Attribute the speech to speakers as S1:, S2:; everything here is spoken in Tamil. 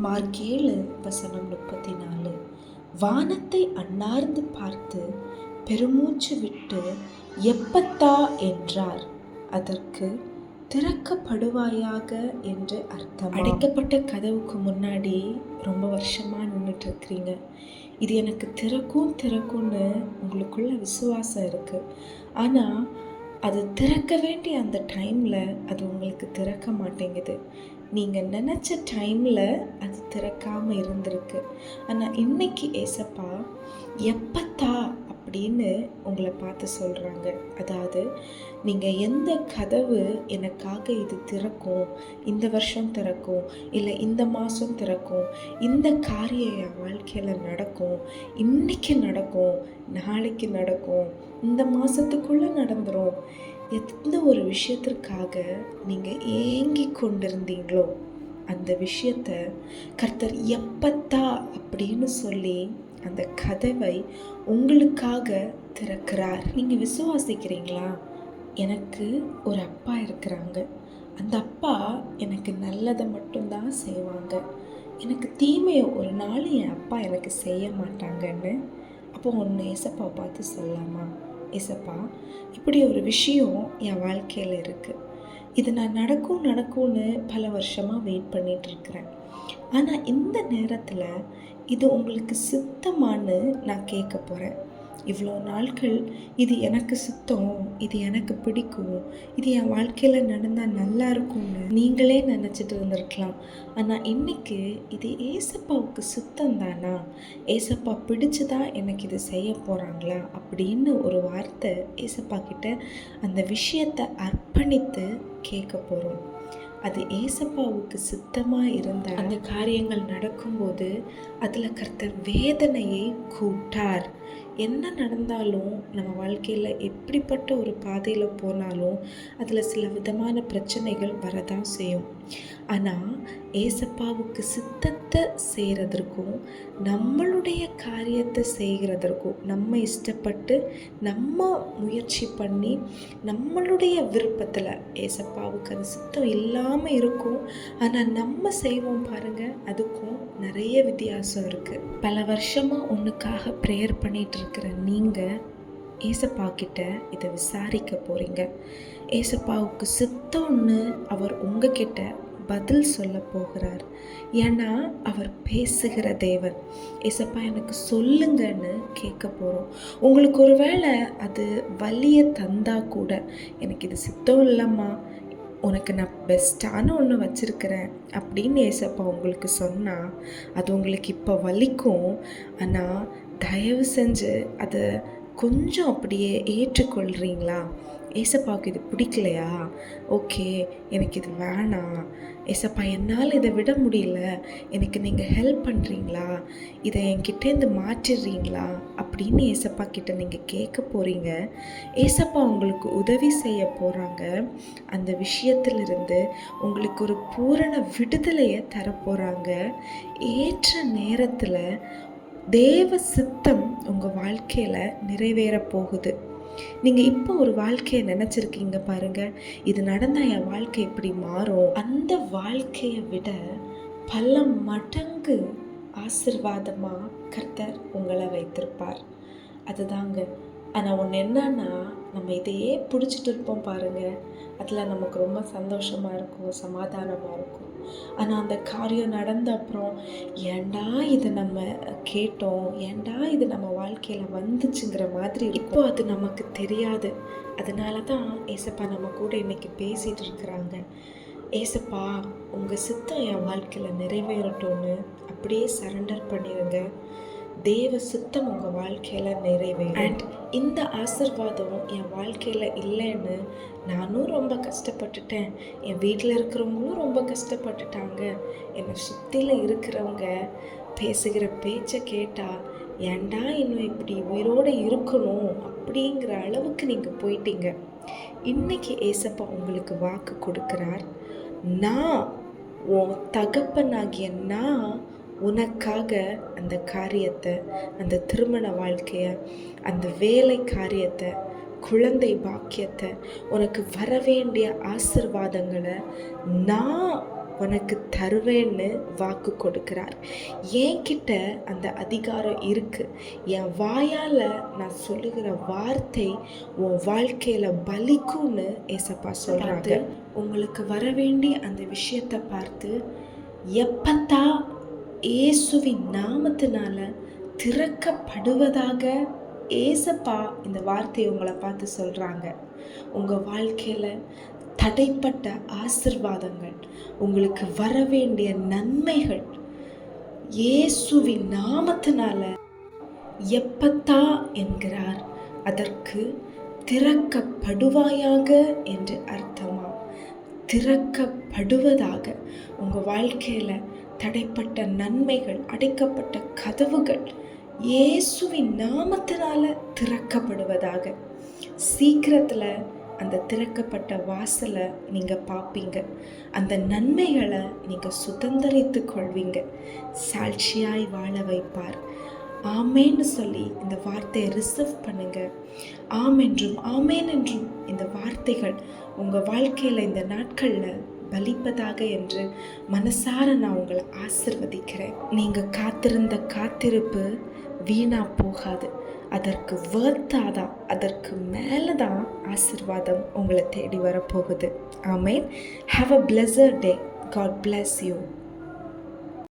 S1: மார்க் ஏழு வசனம் முப்பத்தி நாலு வானத்தை அண்ணார்ந்து பார்த்து பெருமூச்சு விட்டு எப்பத்தா? என்றார். அதற்கு திறக்கப்படுவாயாக? என்று அர்த்தம்? அடைக்கப்பட்ட கதவுக்கு முன்னாடி ரொம்ப வருஷமாக நின்றுட்டு இருக்கிறீங்க இது எனக்கு திறக்கும் திறக்கும்னு உங்களுக்குள்ள விசுவாசம் இருக்குது ஆனால் அது திறக்க வேண்டிய அந்த டைமில் அது உங்களுக்கு திறக்க மாட்டேங்குது. நீங்கள் நினச்ச டைமில் அது திறக்காமல் இருந்திருக்கு. ஆனால் இன்னைக்கு ஏசப்பா எப்பத்தா அப்படின்னு உங்களை பார்த்து சொல்கிறாங்க அதாவது நீங்கள் எந்த கதவு எனக்காக இது திறக்கும்? இந்த வருஷம் திறக்கும் இல்லை இந்த மாதம் திறக்கும் இந்த காரியம் என் வாழ்க்கையில் நடக்கும் இன்னைக்கு நடக்கும் நாளைக்கு நடக்கும் இந்த மாதத்துக்குள்ளே நடந்துடும் எந்த ஒரு விஷயத்திற்காக நீங்கள் ஏங்கி கொண்டிருந்தீங்களோ அந்த விஷயத்த கர்த்தர் எப்பத்தா அப்படின்னு சொல்லி அந்த கதவை உங்களுக்காக திறக்கிறார். நீங்கள் விசுவாசிக்கிறீங்களா? எனக்கு ஒரு அப்பா இருக்கிறாங்க. அந்த அப்பா எனக்கு நல்லதை மட்டும்தான் செய்வாங்க. எனக்கு தீமையை ஒரு நாள் என் அப்பா எனக்கு செய்ய மாட்டாங்கன்னு அப்போ ஒன்று ஏசப்பா பார்த்து சொல்லலாமா? இசப்பா இப்படி ஒரு விஷயம் என் வாழ்க்கையில் இருக்குது இது நான் நடக்கும் நடக்கும்னு பல வருஷமாக வெயிட் பண்ணிட்டு இருக்கிறேன். ஆனால் இந்த நேரத்தில் இது உங்களுக்கு சித்தமானு நான் கேட்க போகிறேன் இவ்வளோ நாட்கள் இது எனக்கு சுத்தம் இது எனக்கு பிடிக்கும் இது என் வாழ்க்கையில் நடந்தால் நல்லா இருக்கும்னு நீங்களே நினச்சிட்டு இருந்திருக்கலாம். ஆனால் இன்னைக்கு இது ஏசப்பாவுக்கு சுத்தம் தானா? ஏசப்பா பிடிச்சு தான் எனக்கு இது செய்ய போகிறாங்களா அப்படின்னு ஒரு வார்த்தை ஏசப்பா கிட்ட அந்த விஷயத்தை அர்ப்பணித்து கேட்க போகிறோம் அது ஏசப்பாவுக்கு சித்தமாக இருந்த அந்த காரியங்கள் நடக்கும்போது அதில் கர்த்தர் வேதனையை கூட்டார் என்ன நடந்தாலும் நம்ம வாழ்க்கையில் எப்படிப்பட்ட ஒரு பாதையில் போனாலும் அதில் சில விதமான பிரச்சனைகள் வரதான் செய்யும். ஆனால் ஏசப்பாவுக்கு சித்தத்தை செய்கிறதற்கும் நம்மளுடைய காரியத்தை செய்கிறதற்கும் நம்ம இஷ்டப்பட்டு நம்ம முயற்சி பண்ணி நம்மளுடைய விருப்பத்தில் ஏசப்பாவுக்கு அது சித்தம் இல்லாமல் இருக்கும். ஆனால் நம்ம செய்வோம் பாருங்கள் அதுக்கும் நிறைய வித்தியாசம் இருக்குது பல வருஷமாக ஒன்றுக்காக ப்ரேயர் பண்ணிகிட்டு இருக்கிற நீங்கள் ஏசப்பா கிட்ட இதை விசாரிக்க போகிறீங்க ஏசப்பாவுக்கு சித்தம்னு அவர் உங்ககிட்ட பதில் சொல்ல போகிறார். ஏன்னா அவர் பேசுகிற தேவன். ஏசப்பா எனக்கு சொல்லுங்கன்னு கேட்க போகிறோம் உங்களுக்கு ஒரு வேளை அது வலியை தந்தா கூட எனக்கு இது சித்தம் இல்லைம்மா. உனக்கு நான் பெஸ்ட்டான ஒன்று வச்சுருக்கிறேன் அப்படின்னு ஏசப்பா உங்களுக்கு சொன்னால் அது உங்களுக்கு இப்போ வலிக்கும். ஆனால் தயவு செஞ்சு அதை கொஞ்சம் அப்படியே ஏற்றுக்கொள்கிறீங்களா ஏசப்பாவுக்கு இது பிடிக்கலையா? ஓகே எனக்கு இது வேணாம். ஏசப்பா என்னால் இதை விட முடியல. எனக்கு நீங்கள் ஹெல்ப் பண்ணுறீங்களா இதை என்கிட்டேருந்து மாற்றிடுறீங்களா? அப்படின்னு ஏசப்பா கிட்ட நீங்கள் கேட்க போகிறீங்க ஏசப்பா உங்களுக்கு உதவி செய்ய போகிறாங்க அந்த விஷயத்திலிருந்து உங்களுக்கு ஒரு பூரண விடுதலையை தர போகிறாங்க ஏற்ற நேரத்தில் தேவ சித்தம் உங்கள் வாழ்க்கையில் நிறைவேற போகுது. நீங்கள் இப்போ ஒரு வாழ்க்கையை நினச்சிருக்கீங்க பாருங்கள் இது நடந்தால் என் வாழ்க்கை இப்படி மாறும். அந்த வாழ்க்கையை விட பல மடங்கு ஆசிர்வாதமாக கர்த்தர் உங்களை வைத்திருப்பார். அதுதாங்க. ஆனால் ஒன்று என்னன்னா நம்ம இதையே பிடிச்சிட்டு இருப்போம் பாருங்கள் அதில் நமக்கு ரொம்ப சந்தோஷமாக இருக்கும் சமாதானமாக இருக்கும். ஆனால் அந்த காரியம் நடந்த அப்புறம் ஏண்டா இதை நம்ம கேட்டோம்? ஏண்டா இது நம்ம வாழ்க்கையில் வந்துச்சுங்கிற மாதிரி இப்போ அது நமக்கு தெரியாது. அதனால தான் ஏசப்பா நம்ம கூட இன்னைக்கு பேசிகிட்டு இருக்கிறாங்க. ஏசப்பா உங்கள் சித்தம் என் வாழ்க்கையில் நிறைவேறட்டும்னு அப்படியே சரண்டர் பண்ணிடுங்க தேவ சித்தம் உங்கள் வாழ்க்கையில் நிறைவேறும். அண்ட் இந்த ஆசிர்வாதம் என் வாழ்க்கையில் இல்லைன்னு நானும் ரொம்ப கஷ்டப்பட்டுட்டேன். என் வீட்டில் இருக்கிறவங்களும் ரொம்ப கஷ்டப்பட்டுட்டாங்க. என்னை சுற்றில இருக்கிறவங்க பேசுகிற பேச்சை கேட்டால் ஏன்டா இன்னும் இப்படி உயிரோடு இருக்கணும்? அப்படிங்கிற அளவுக்கு நீங்கள் போயிட்டீங்க. இன்னைக்கு ஏசப்பா உங்களுக்கு வாக்கு கொடுக்குறார். நான் உன் தகப்பனாகிய நான் உனக்காக அந்த காரியத்தை அந்த திருமண வாழ்க்கையை அந்த வேலை காரியத்தை குழந்தை பாக்கியத்தை உனக்கு வர வேண்டிய ஆசிர்வாதங்களை நான் உனக்கு தருவேன்னு வாக்கு கொடுக்கிறார். என்கிட்ட அந்த அதிகாரம் இருக்கு. என் வாயால் நான் சொல்லுகிற வார்த்தை உன் வாழ்க்கையில் பலிக்கும்னு ஏசப்பா சொல்கிறாங்க உங்களுக்கு வர வேண்டிய அந்த விஷயத்தை பார்த்து எப்பத்தான் இயேசுவின் நாமத்தினால திறக்கப்படுவதாக ஏசப்பா இந்த வார்த்தையை உங்களை பார்த்து சொல்கிறாங்க உங்கள் வாழ்க்கையில் தடைப்பட்ட ஆசிர்வாதங்கள் உங்களுக்கு வர வேண்டிய நன்மைகள் இயேசுவின் நாமத்தினால எப்பத்தா என்கிறார் அதற்கு திறக்கப்படுவாயாக என்று அர்த்தமா? திறக்கப்படுவதாக உங்கள் வாழ்க்கையில் தடைப்பட்ட நன்மைகள் அடைக்கப்பட்ட கதவுகள் இயேசுவின் நாமத்தினால திறக்கப்படுவதாக. சீக்கிரத்தில் அந்த திறக்கப்பட்ட வாசலை நீங்கள் பார்ப்பீங்க அந்த நன்மைகளை நீங்கள் சுதந்திரித்து கொள்வீங்க. சாட்சியாய் வாழ வைப்பார். ஆமேன்னு சொல்லி இந்த வார்த்தையை ரிசர்வ் பண்ணுங்க. ஆம் என்றும் ஆமேன் என்றும் இந்த வார்த்தைகள் உங்கள் வாழ்க்கையில் இந்த நாட்களில் பலிப்பதாக என்று மனசார நான் உங்களை ஆசிர்வதிக்கிறேன். நீங்கள் காத்திருந்த காத்திருப்பு வீணா போகாது. அதற்கு வேர்த்தாக தான் அதற்கு மேலே தான் ஆசிர்வாதம் உங்களை தேடி வரப்போகுது. Amen have a pleasure day God bless you